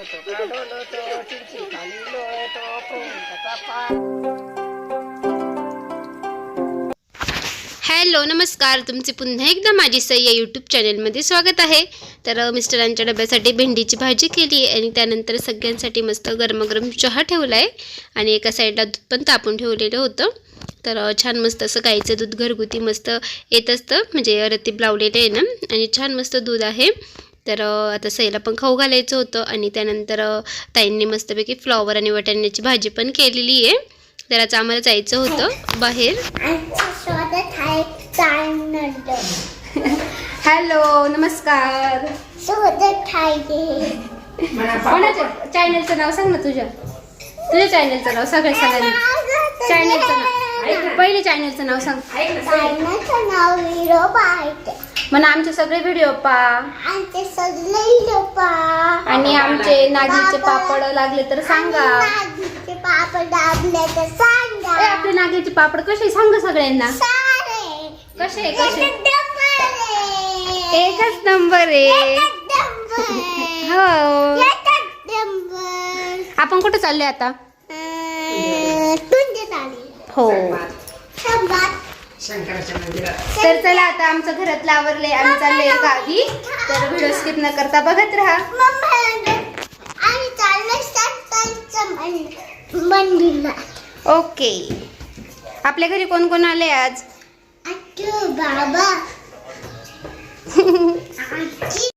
खाली लोळतो पाय हॅलो नमस्कार. तुमचे पुन्हा एकदा माझी सई या यूट्यूब चॅनलमध्ये स्वागत आहे. तर मिस्टरांच्या डब्यासाठी भेंडीची भाजी केली आणि त्यानंतर सगळ्यांसाठी मस्त गरमागरम चहा ठेवला आहे आणि एका साईडला दूध पण तापून ठेवलेलं होतं. तर छान मस्त असं गाईचं दूध घरगुती मस्त येत असतं. म्हणजे रतीब लावलेलं आहे ना. आणि छान मस्त दूध आहे. तर आता सईला पण खाऊ घालायचं होतं आणि त्यानंतर ताईंनी मस्तपैकी फ्लॉवर आणि वाटाण्याची भाजी पण केलेली आहे. तर आता आम्हाला जायचं होतं बाहेर. हॅलो नमस्कार. चॅनलचं नाव सांग ना तुझ्या. तुझ्या चॅनलचं नाव सगळ्या सगळ्यांनी. चॅनलचं नाव. पहिले चॅनलचं नाव सांग. म्हणा आमचे सगळे व्हिडिओ पा आमचे सगळे हिरो पा आणि आमचे नागलीचे पापड लागले तर सांगा. नागीचे पापड दाबले तर ए, सांगा आपले नागलीचे पापड कसे सांग सगळ्यांना. सारे. कसे कसे एकच नंबर आहे. एकच नंबर आहे. एकच नंबर. हो. एकच नंबर. आपण कुठे चालले आता? अं, तुझे झाले हो. संवाद शंकराच्या मंदिरात. तर चला आता आमचं घरातलं आवरले आम्ही चाललोय गावी तर व्हिडिओ स्किप न करता बघत राहा. आणि ओके. आपल्या घरी कोण कोण आले आज? बाबा.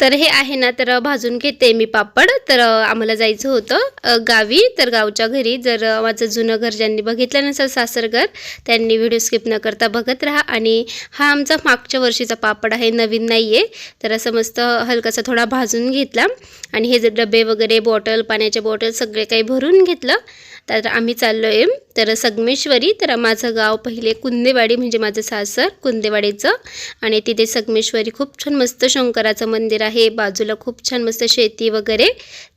तर हे आहे ना तर भाजून घेते मी पापड. तर आम्हाला जायचं होतं गावी. तर गावच्या घरी जर माझं जुनं घर ज्यांनी बघितलं नसेल सासरघर त्यांनी व्हिडिओ स्किप न करता बघत राहा. आणि हा आमचा मागच्या वर्षीचा पापड आहे नवीन नाही आहे तर असं मस्त हलकासा थोडा भाजून घेतला. आणि हे जे डबे वगैरे बॉटल पाण्याचे बॉटल सगळे काही भरून घेतलं. तर आम्ही चाललो आहे तर संगमेश्वरी. तर माझं गाव पहिले कुंदेवाडी म्हणजे माझं सासर कुंदेवाडीचं. आणि तिथे संगमेश्वरी खूप छान मस्त शंकराचं मंदिर आहे. बाजूला खूप छान मस्त शेती वगैरे.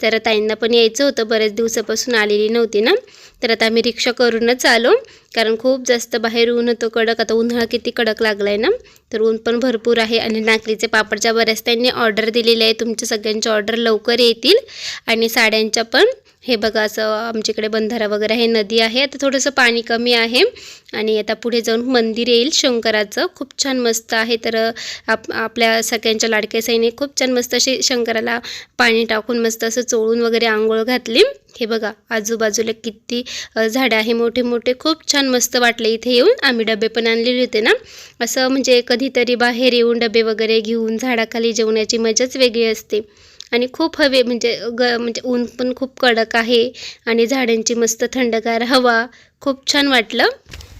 तर ताईंना पण यायचं होतं. बऱ्याच दिवसापासून आलेली नव्हती ना. तर आता आम्ही रिक्षा करूनच आलो. कारण खूप जास्त बाहेर ऊन होतं कडक. आता उन्हाळा किती कडक लागला आहे ना. तर ऊन पण भरपूर आहे. आणि नागलीचे पापडच्या बऱ्याच त्यांनी ऑर्डर दिलेली आहे. तुमच्या सगळ्यांच्या ऑर्डर लवकर येतील. आणि साड्यांच्या पण हे बघा असं आमच्याकडे बंधारा वगैरे आहे नदी आहे. आता थोडंसं पाणी कमी आहे. आणि आता पुढे जाऊन मंदिर येईल शंकराचं. खूप छान मस्त आहे. तर आप आपल्या सगळ्यांच्या लाडक्या साईने खूप छान मस्त अशी शंकराला पाणी टाकून मस्त असं चोळून वगैरे आंघोळ घातली. हे बघा आजूबाजूला किती झाडं आहे मोठे मोठे. खूप छान मस्त वाटले इथे येऊन. आम्ही डबे पण आणलेले होते ना. असं म्हणजे कधीतरी बाहेर येऊन डबे वगैरे घेऊन झाडाखाली जेवण्याची मजाच वेगळी असते. आणि खूप हवे म्हणजे ग म्हणजे ऊन पण खूप कडक आहे आणि झाडांची मस्त थंडगार हवा. खूप छान वाटलं.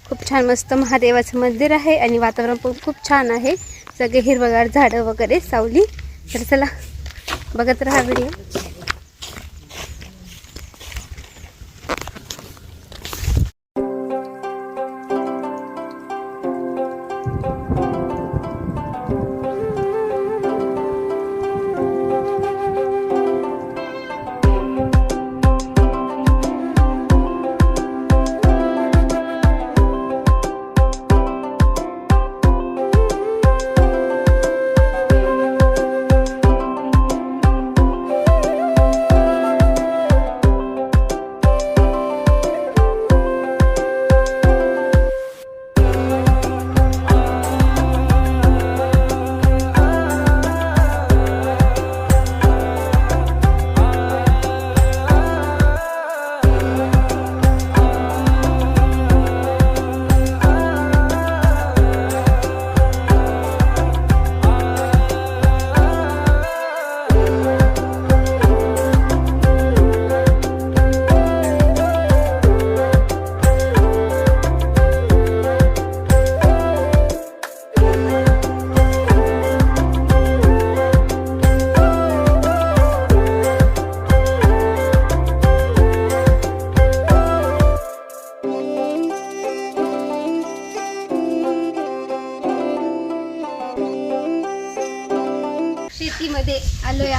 खूप छान मस्त महादेवाचं मंदिर आहे आणि वातावरण पण खूप छान आहे. सगळे हिरवगार झाडं वगैरे सावली. तर चला बघत राहा व्हिडिओ.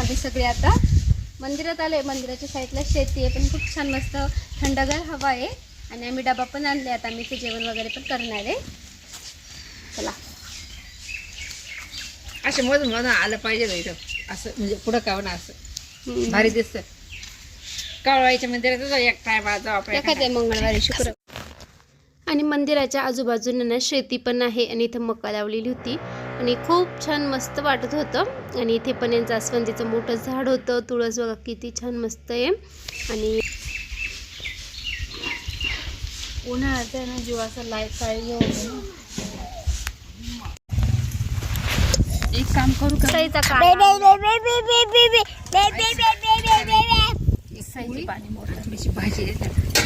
आम्ही सगळे आता. मंदिरात आलोय मंदिराच्या साईडला शेती आहे पण खूप छान मस्त थंडगार हवा आहे. आणि आम्ही डबा पण आणले आता आम्ही ते जेवण वगैरे पण करणार आहे. चला. असे मधून मधून आलं पाहिजे ना इथं. असं म्हणजे पुढं का ना असं. भारी दिसत. कावळाईच्या मंदिरात एक एखाद्या मंगळवारी शुक्र आणि मंदिराच्या आजूबाजूला ना शेती पण आहे आणि इथं मका लावलेली होती. आणि खूप छान मस्त वाटत होतं आणि इथे पण यांचं जास्वंदीचं मोठं झाड होतं तुळस बघा किती छान मस्त आहे आणि उन्हाळ्यात आहे ना जीवाचा लाईफ काळजी एक काम करू करायचा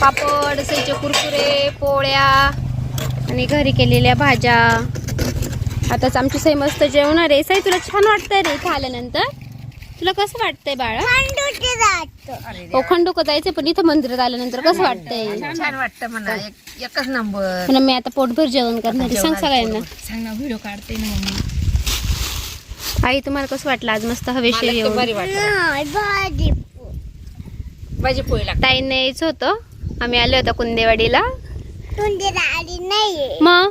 पापड सईचे कुरकुरे पोळ्या आणि घरी केलेल्या भाज्या आताच आमची सई मस्त जेवणार आहे. सई तुला छान वाटतंय रे इथं आल्यानंतर? तुला कसं वाटतंय बाळा? खंडूचे जातो. अरे हो खंडोक जायचं पण इथं मंदिरात आल्यानंतर कसं वाटतंय? छान वाटतं म्हणा. एक एकच नंबर. पण मी आता पोटभर जेवण करणार आहे. सांग सगळ्यांना. सांग ना व्हिडिओ काढते ना मम्मी. आई तुम्हाला कसं वाटलं आज मस्त हवेशीर मला तर येऊन? बरी वाटत नाही भाजी भाजी पोळी लागते. ताईंना यायचं होतं. आम्ही आलो होतो कुंदेवाडीला. मग?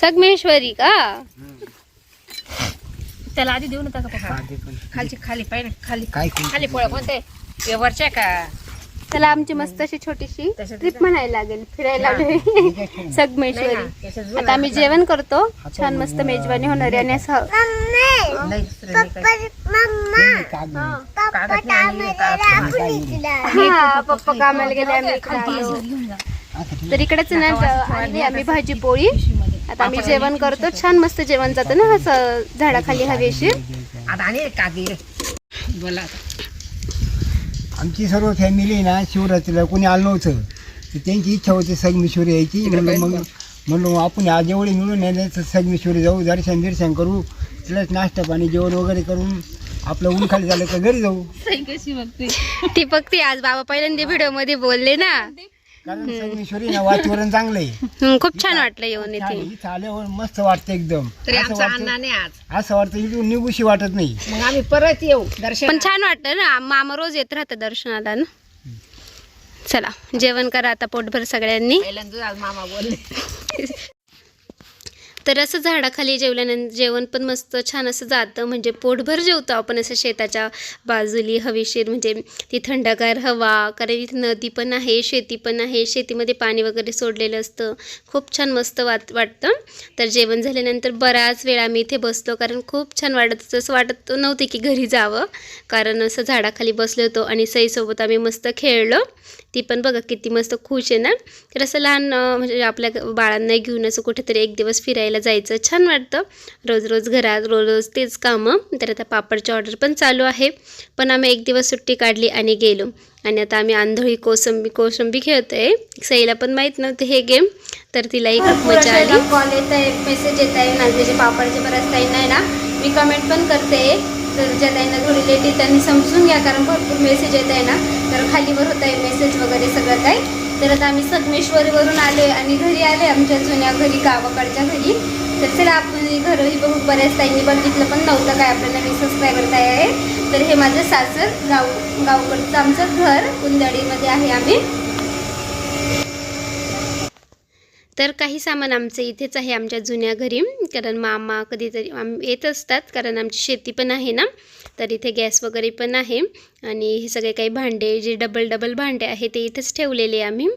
सगमेश्वरी का त्याला आधी देऊ नका खालची खाली पाहिजे खाली खाली? पोळ्या कोणते वरच्या का? त्याला आमची मस्त अशी छोटीशी ट्रीप म्हणायला लागेल फिरायला सगमेश्वरी. आता आम्ही जेवण करतो. छान मस्त मेजवानी होणार आहे आणि असं पप्पा कामाला गेले आम्ही तर इकडेच आणली आम्ही भाजी पोळी. आता आम्ही जेवण करतो छान मस्त जेवण जातं ना असं झाडाखाली आणि बोला आता. आमची सर्व फॅमिली ना शिवरात्रीला कोणी आलं नव्हतं. तर त्यांची इच्छा होती सगमेश्वरी यायची. म्हणलं मग म्हणलो आपण आज एवढे मिळून नाही तर सगमेश्वरी जाऊ दर्शन बिर्शन करू. प्लस नाश्ता पाणी जेवण वगैरे करून आपलं ऊन खाली झालं तर घरी जाऊ. ती बघते आज बाबा पहिल्यांदा व्हिडिओमध्ये बोलले ना. कारण सगमेश्वरी वातावरण चांगलं आहे खूप छान वाटलं येऊन इथे इथं. आल्यावर मस्त वाटतं एकदम. तरी असं आमचा वाटतं आज. असं वाटतं इथून निघूशी वाटत नाही. मग आम्ही परत येऊ दर्शन पण छान वाटतं ना मामा रोज येत राहतं दर्शनाला ना. चला जेवण करा आता पोटभर सगळ्यांनी. पहिल्यांदा आज मामा बोलले. तर असं झाडाखाली जेवल्यानंतर जेवण पण मस्त छान असं जातं. म्हणजे पोटभर जेवतो आपण असं शेताच्या बाजूली हवेशीर. म्हणजे ती थंडगार हवा कारण इथे नदी पण आहे शेती पण आहे. शेतीमध्ये पाणी वगैरे सोडलेलं असतं. खूप छान मस्त वाट वाटतं. तर जेवण झाल्यानंतर बराच वेळ आम्ही इथे बसलो कारण खूप छान वाटत असं वाटत नव्हते की घरी जावं कारण असं झाडाखाली बसलो होतो आणि सईसोबत आम्ही मस्त खेळलो. ती पण बघा किती मस्त खुश आहे ना? तर असं लहान म्हणजे आपल्या बाळांना घेऊन असं कुठेतरी एक दिवस फिरायला जायचं. छान वाटतं. रोज रोज घरात रोज रोज तेच कामं. तर आता पापडची ऑर्डर पण चालू आहे. पण आम्ही एक दिवस सुट्टी काढली आणि गेलो. आणि आता आम्ही आंधळी कोसंबी कोसंबी खेळतोय. सईला पण माहीत नव्हतं हे गेम तर तिलाही खूप मजा आली. कॉल येत आहे मेसेज येत आहे नाचण्याचे पापडचे बऱ्याच काही नाही ना? मी कमेंट पण करते. तर ज्या त्यांना थोडी लेट आहे त्यांनी समजून घ्या कारण भरपूर मेसेज येत आहे ना. तर खालीवर होत आहे मेसेज वगैरे सगळं काही. तर आता आम्ही संगमेश्वरीवरून आले आणि घरी आले आमच्या जुन्या घरी गावाकडच्या घरी. तर चला आपण घरही बघू बऱ्याच ताईंनी बघितलं पण नव्हतं काय आपल्याला मी सबस्क्रायबर काय आहे. तर हे माझं सासर गाव गावकडचं आमचं घर कुंदडीमध्ये आहे आम्ही. तर काही सामान आमचं इथेच आहे आमच्या जुन्या घरी. कारण मामा कधीतरी आम येत असतात कारण आमची शेती पण आहे ना. तर इथे गॅस वगैरे पण आहे. आणि हे सगळे काही भांडे जे डबल डबल भांडे आहे ते इथेच ठेवलेले आम्ही.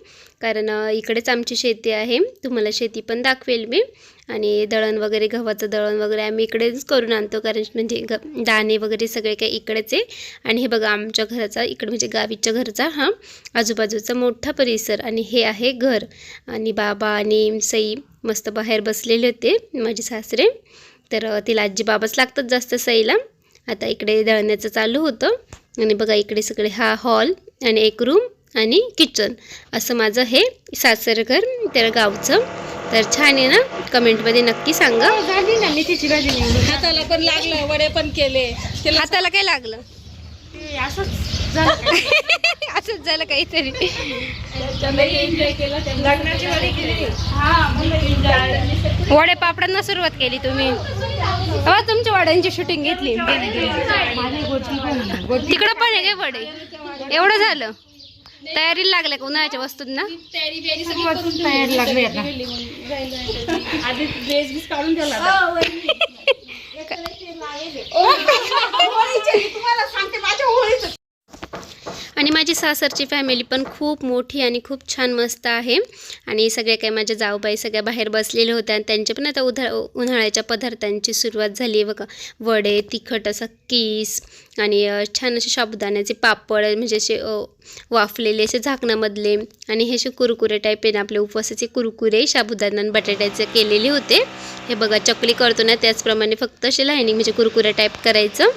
कारण इकडेच आमची शेती आहे. तुम्हाला शेती पण दाखवेल मी. आणि दळण वगैरे गव्हाचं दळण वगैरे आम्ही इकडेच करून आणतो. कारण म्हणजे ग दाणे वगैरे सगळे काही इकडेच आहे. आणि हे बघा आमच्या घराचा इकडे म्हणजे गावीच्या घरचा हा आजूबाजूचा मोठा परिसर. आणि हे आहे घर. आणि बाबा आणि सई मस्त बाहेर बसलेले होते माझे सासरे. तर तिला आजी बाबाच लागतात जास्त सईला. आता इकडे दळण्याचं चालू होतं. आणि बघा इकडे सगळे हा हॉल आणि एक रूम. आणि किचन. असं माझं हे सासर घर तर गावचं. तर छान आहे ना? कमेंटमध्ये नक्की सांगा. हाताला पण लागलं वडे पण केले. हाताला काय लागलं? असंच झालं काहीतरी वडे पापडांना सुरुवात केली तुम्ही. तेव्हा तुमच्या वड्यांची शूटिंग घेतली. तिकडं पण आहे काय वडे? एवढं झालं? तयारीला लागले का उन्हाळ्याच्या वस्तू ना तयारी लागली आधी ड्रेस बीस काढून ठेवला आणि माझी सासरची फॅमिली पण खूप मोठी आणि खूप छान मस्त आहे. आणि सगळ्या काही माझ्या जाऊबाई सगळ्या बाहेर बसलेल्या होत्या आणि त्यांचे पण आता उधा उन्हाळ्याच्या पदार्थांची सुरुवात झाली आहे बघा. वडे तिखट असं कीस आणि छान असे साबुदाण्याचे पापड म्हणजे असे वाफलेले असे झाकणामधले आणि हे असे कुरकुरे टाईप आहे ना आपले उपवासाचे कुरकुरे साबुदाणा आणि बटाट्याचे केलेले होते. हे बघा चकली करतो ना त्याचप्रमाणे फक्त असे लाईनिंग म्हणजे कुरकुरे टाईप करायचं.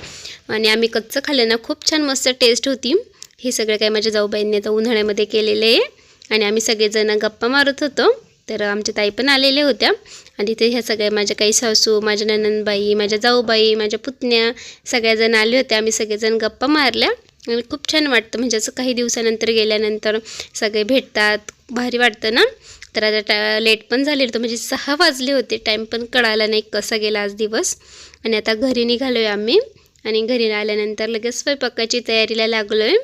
आणि आम्ही कच्चं खाल्लं ना खूप छान मस्त टेस्ट होती. हे सगळं काही माझ्या जाऊबाईंनी आता उन्हाळ्यामध्ये केलेले आहे. आणि आम्ही सगळेजण गप्पा मारत होतो. तर आमच्या ताई पण आलेल्या होत्या. आणि तिथे ह्या सगळ्या माझ्या काही सासू माझ्या ननंदबाई माझ्या जाऊबाई माझ्या पुतण्या सगळ्याजण आले होते. आम्ही सगळेजण गप्पा मारल्या. आणि खूप छान वाटतं. म्हणजे असं काही दिवसानंतर गेल्यानंतर सगळे भेटतात. भारी वाटतं ना? तर आता टा लेट पण झाले होतं. म्हणजे सहा वाजले होते. टाईम पण कळाला नाही कसा गेला आज दिवस. आणि आता घरी निघालो आहे आम्ही. आणि घरी आल्यानंतर लगेच स्वयंपाकाची तयारीला लागलो आहे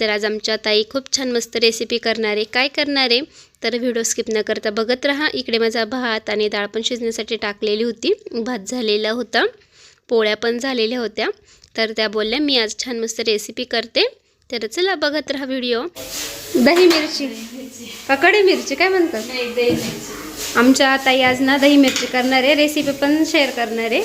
तर आज आमच्या ताई खूप छान मस्त रेसिपी करणार. आहे काय करणार? आहे तर व्हिडिओ स्किप न करता बघत राहा. इकडे माझा भात आणि डाळ पण शिजण्यासाठी टाकलेली होती. भात झालेला होता. पोळ्या पण झालेल्या होत्या. तर त्या बोलल्या मी आज छान मस्त रेसिपी करते. तर चला बघत राहा व्हिडिओ दही मिरची. का कडी मिरची? काय म्हणतात? आमच्या ताई आज ना दही मिरची करणार. आहे रेसिपी पण शेअर करणार. आहे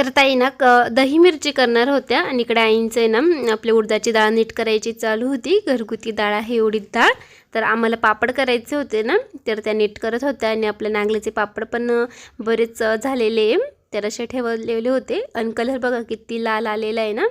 तर ताई ना क दही मिरची करणार होत्या आणि इकडे आईंचं आहे ना आपली उडदाची डाळ नीट करायची चालू होती. घरगुती डाळ आहे उडीद डाळ. तर आम्हाला पापड करायचे होते ना तर त्या नीट करत होत्या आणि आपल्या नांगल्याचे पापड पण बरेच झालेले. तर असे ठेवलेले होते. आणि कलर बघा किती लाल आलेला आहे ना.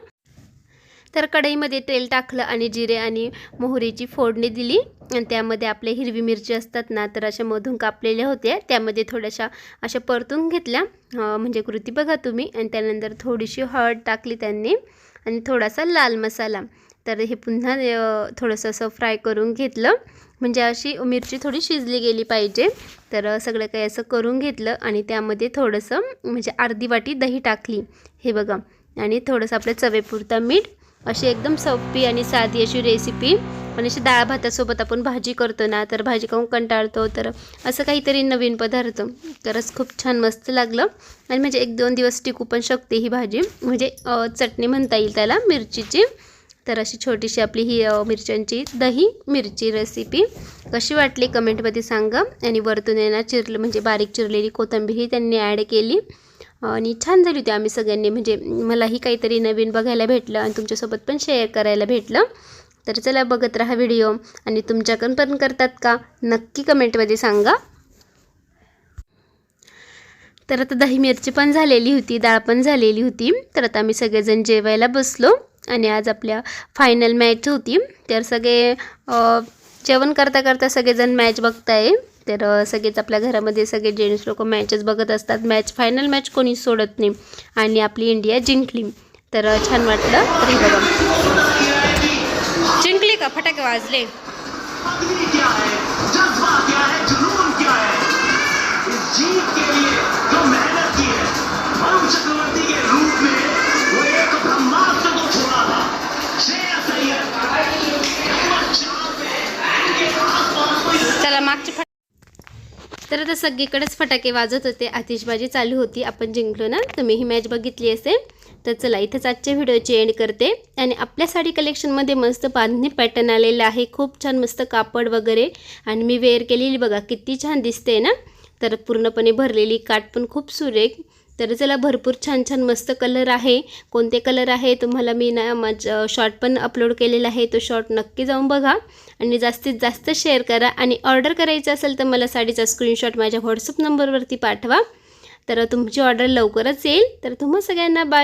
तर कढईमध्ये तेल टाकलं आणि जिरे आणि मोहरीची फोडणी दिली. आणि त्यामध्ये आपले हिरवी मिरची असतात ना तर अशा मधून कापलेल्या होत्या. त्यामध्ये थोड्याशा अशा परतून घेतल्या. म्हणजे कृती बघा तुम्ही. आणि त्यानंतर थोडीशी हळद टाकली त्यांनी. आणि थोडासा लाल मसाला. तर हे पुन्हा थोडंसं असं फ्राय करून घेतलं. म्हणजे अशी मिरची थोडी शिजली गेली पाहिजे. तर सगळं काही असं करून घेतलं. आणि त्यामध्ये थोडंसं म्हणजे अर्धी वाटी दही टाकली. हे बघा. आणि थोडंसं आपल्या चवेपुरता मीठ. अशी एकदम सोपी आणि साधी अशी रेसिपी आणि अशी डाळ भातासोबत आपण भाजी करतो ना तर भाजी खाऊन कंटाळतो. तर असं काहीतरी नवीन पदार्थ. तरच खूप छान मस्त लागलं. आणि म्हणजे एक दोन दिवस टिकू पण शकते ही भाजी. म्हणजे चटणी म्हणता येईल त्याला मिरचीची. तर अशी छोटीशी आपली ही मिरच्यांची दही मिरची रेसिपी कशी वाटली कमेंटमध्ये सांगा. आणि वरतून येणार चिरलं म्हणजे बारीक चिरलेली कोथंबीरही त्यांनी ॲड केली. आणि छान झाली होती आम्ही सगळ्यांनी. म्हणजे मलाही काहीतरी नवीन बघायला भेटलं आणि तुमच्यासोबत पण शेअर करायला भेटलं. तर चला बघत राहा व्हिडिओ आणि तुमच्याकडून पण करतात का? नक्की कमेंटमध्ये सांगा. तर आता दही मिरची पण झालेली होती डाळ पण झालेली होती. तर आता आम्ही सगळेजण जेवायला बसलो. आणि आज आपल्या फायनल मॅच होती. तर सगळे जेवण करता करता सगळेजण मॅच बघताय. तर सगळेच आपल्या घरामध्ये सगळे जेंट्स लोक मॅचेस बघत असतात. मॅच फायनल मॅच कोणी सोडत नाही. आणि आपली इंडिया जिंकली. तर छान वाटलं. तरी बघा. का? फटाके वाजले. चला मागचे तर आता सगळीकडेच फटाके वाजत होते. आतिषबाजी चालू होती. आपण जिंकलो ना तुम्ही ही मॅच बघितली असेल. तर चला इथंच आजच्या व्हिडिओची एंड करते. आणि आपल्या साडी कलेक्शनमध्ये मस्त बांधणी पॅटर्न आलेलं आहे. खूप छान मस्त कापड वगैरे. आणि मी वेअर केलेली बघा किती छान दिसते ना. तर पूर्णपणे भरलेली काठ पण खूप सुरेख. तर चला भरपूर छान छान मस्त कलर आहे. कोणते कलर आहे तुम्हाला मी ना माझं शॉर्ट पण अपलोड केलेला आहे. तो शॉर्ट नक्की जाऊन बघा. आणि जास्तीत जास्त शेअर करा. आणि ऑर्डर करायचं असेल तर मला साडीचा स्क्रीनशॉट माझ्या व्हॉट्सअप नंबरवरती पाठवा. तर तुमची ऑर्डर लवकरच येईल. तर तुम्हा सगळ्यांना बाय